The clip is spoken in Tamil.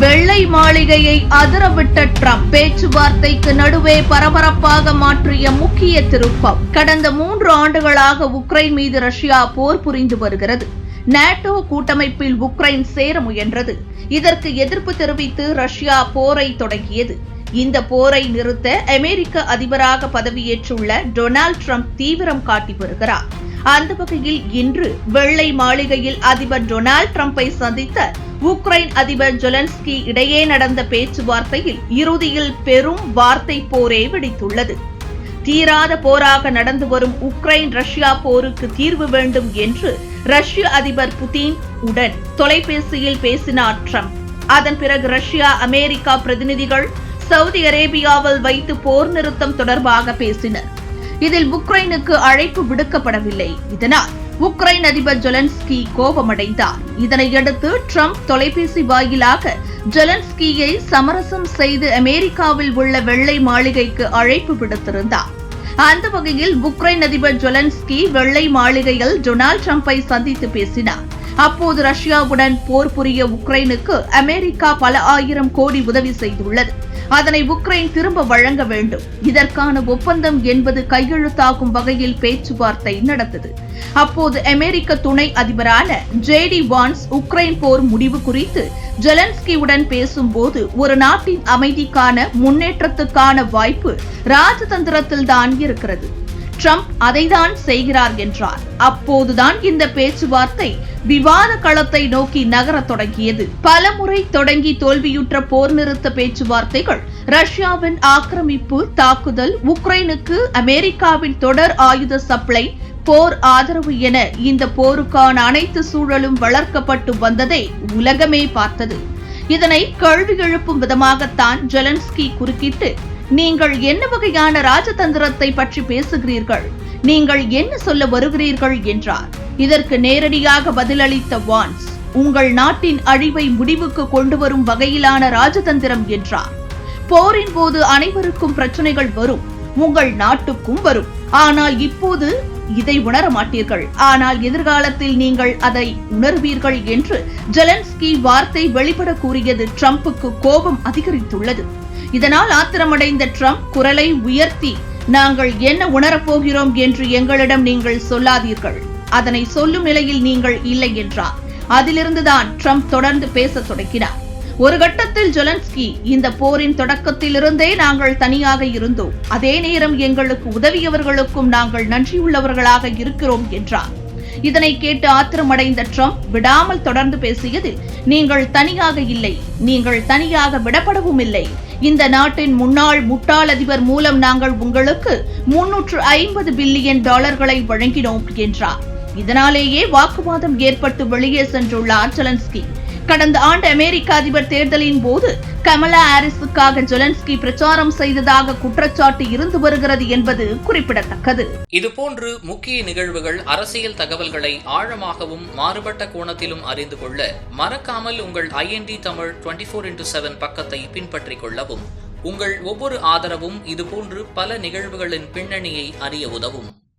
வெள்ளை மாளிகையை அதிரவிட்ட ட்ரம்ப் பேச்சுவார்த்தைக்கு நடுவே பரபரப்பாக மாற்றிய முக்கிய திருப்பம். கடந்த மூன்று ஆண்டுகளாக உக்ரைன் மீது ரஷ்யா போர் புரிந்து வருகிறது. நாட்டோ கூட்டமைப்பில் உக்ரைன் சேர முயன்றது. இதற்கு எதிர்ப்பு தெரிவித்து ரஷ்யா போரை தொடங்கியது. இந்த போரை நிறுத்த அமெரிக்க அதிபராக பதவியேற்றுள்ள டொனால்ட் ட்ரம்ப் தீவிரம் காட்டி வருகிறார். அந்த வகையில் இன்று வெள்ளை மாளிகையில் அதிபர் டொனால்ட் டிரம்பை சந்தித்த உக்ரைன் அதிபர் ஜொலன்ஸ்கி இடையே நடந்த பேச்சுவார்த்தையில் இறுதியில் பெரும் வார்த்தை போரே வெடித்துள்ளது. தீராத போராக நடந்து வரும் உக்ரைன் ரஷ்யா போருக்கு தீர்வு வேண்டும் என்று ரஷ்ய அதிபர் புதின் உடன் தொலைபேசியில் பேசினார் ட்ரம்ப். அதன் பிறகு ரஷ்யா அமெரிக்கா பிரதிநிதிகள் சவுதி அரேபியாவில் வைத்து போர் நிறுத்தம் தொடர்பாக பேசினர். இதில் உக்ரைனுக்கு அழைப்பு விடுக்கப்படவில்லை. இதனால் உக்ரைன் அதிபர் ஜொலன்ஸ்கி கோபமடைந்தார். இதனையடுத்து ட்ரம்ப் தொலைபேசி வாயிலாக ஜொலன்ஸ்கியை சமரசம் செய்து அமெரிக்காவில் உள்ள வெள்ளை மாளிகைக்கு அழைப்பு விடுத்திருந்தார். அந்த வகையில் உக்ரைன் அதிபர் ஜொலன்ஸ்கி வெள்ளை மாளிகையில் டொனால்டு ட்ரம்ப்பை சந்தித்து பேசினார். அப்போது ரஷ்யாவுடன் போர் புரிய உக்ரைனுக்கு அமெரிக்கா பல ஆயிரம் கோடி உதவி செய்துள்ளது. அதனை உக்ரைன் திரும்ப வழங்க வேண்டும். இதற்கான ஒப்பந்தம் என்பது கையெழுத்தாகும் வகையில் பேச்சுவார்த்தை நடந்தது. அப்போது அமெரிக்க துணை அதிபரான ஜேடி வான்ஸ் உக்ரைன் போர் முடிவு குறித்து ஜெலன்ஸ்கியுடன் பேசும்போது ஒரு நாட்டின் அமைதிக்கான முன்னேற்றத்துக்கான வாய்ப்பு ராஜதந்திரத்தில் தான் இருக்கிறது. ட்ரம்ப் அதைதான் செய்கிறார் என்றார். அப்போதுதான் இந்த பேச்சுவார்த்தை விவாத களத்தை நோக்கி நகரத் தொடங்கியது. பலமுறை தொடங்கி தோல்வியுற்ற போர் நிறுத்த பேச்சுவார்த்தைகள் ரஷ்யாவின் ஆக்கிரமிப்பு தாக்குதல் உக்ரைனுக்கு அமெரிக்காவின் தொடர் ஆயுத சப்ளை போர் ஆதரவு என இந்த போருக்கான அனைத்து சூழலும் வளர்க்கப்பட்டு வந்ததை உலகமே பார்த்தது. இதனை கேள்வி எழுப்பும் விதமாகத்தான் ஜெலன்ஸ்கி குறுக்கிட்டு நீங்கள் என்ன வகையான ராஜதந்திரத்தை பற்றி பேசுகிறீர்கள்? நீங்கள் என்ன சொல்ல வருகிறீர்கள் என்றார். இதற்கு நேரடியாக பதிலளித்த வான்ஸ் உங்கள் நாட்டின் அழிவை முடிவுக்கு கொண்டு வரும் வகையிலான ராஜதந்திரம் என்றார். போரின் போது அனைவருக்கும் பிரச்சனைகள் வரும் உங்கள் நாட்டுக்கும் வரும். ஆனால் இப்போது இதை உணர மாட்டீர்கள். ஆனால் எதிர்காலத்தில் நீங்கள் அதை உணர்வீர்கள் என்று ஜெலன்ஸ்கி வார்த்தை வெளிப்பட கூறியது ட்ரம்புக்கு கோபம் அதிகரித்துள்ளது. இதனால் ஆத்திரமடைந்த ட்ரம்ப் குரலை உயர்த்தி நாங்கள் என்ன உணரப்போகிறோம் என்று எங்களிடம் நீங்கள் சொல்லாதீர்கள். அதனை சொல்லும் நிலையில் நீங்கள் இல்லை என்றார். அதிலிருந்துதான் ட்ரம்ப் தொடர்ந்து பேசத் தொடங்கினார். ஒரு கட்டத்தில் ஜொலன்ஸ்கி இந்த போரின் தொடக்கத்திலிருந்தே நாங்கள் தனியாக இருந்தோம். அதே நேரம் எங்களுக்கு உதவியவர்களுக்கும் நாங்கள் நன்றியுள்ளவர்களாக இருக்கிறோம் என்றார். இதனை கேட்டு ஆத்திரமடைந்த ட்ரம்ப் விடாமல் தொடர்ந்து பேசியதில் நீங்கள் தனியாக இல்லை. நீங்கள் தனியாக விடப்படவும் இல்லை. இந்த நாட்டின் முன்னாள் முட்டாள் அதிபர் மூலம் நாங்கள் உங்களுக்கு முன்னூற்று ஐம்பது பில்லியன் டாலர்களை வழங்கினோம் என்றார். இதனாலேயே வாக்குவாதம் ஏற்பட்டு வெளியே சென்றுள்ளார் ஜெலன்ஸ்கி கடந்த ஆண்டு அமெரிக்க அதிபர் தேர்தலின் போது கமலா ஹாரிஸுக்காக ஜொலன்ஸ்கி பிரச்சாரம் செய்ததாக குற்றச்சாட்டு இருந்து வருகிறது என்பது குறிப்பிடத்தக்கது. இதுபோன்று முக்கிய நிகழ்வுகள் அரசியல் தகவல்களை ஆழமாகவும் மாறுபட்ட கோணத்திலும் அறிந்து கொள்ள மறக்காமல் உங்கள் IND Tamil twenty four into seven பக்கத்தை பின்பற்றிக் கொள்ளவும். உங்கள் ஒவ்வொரு ஆதரவும் இதுபோன்று பல நிகழ்வுகளின் பின்னணியை அறிய உதவும்.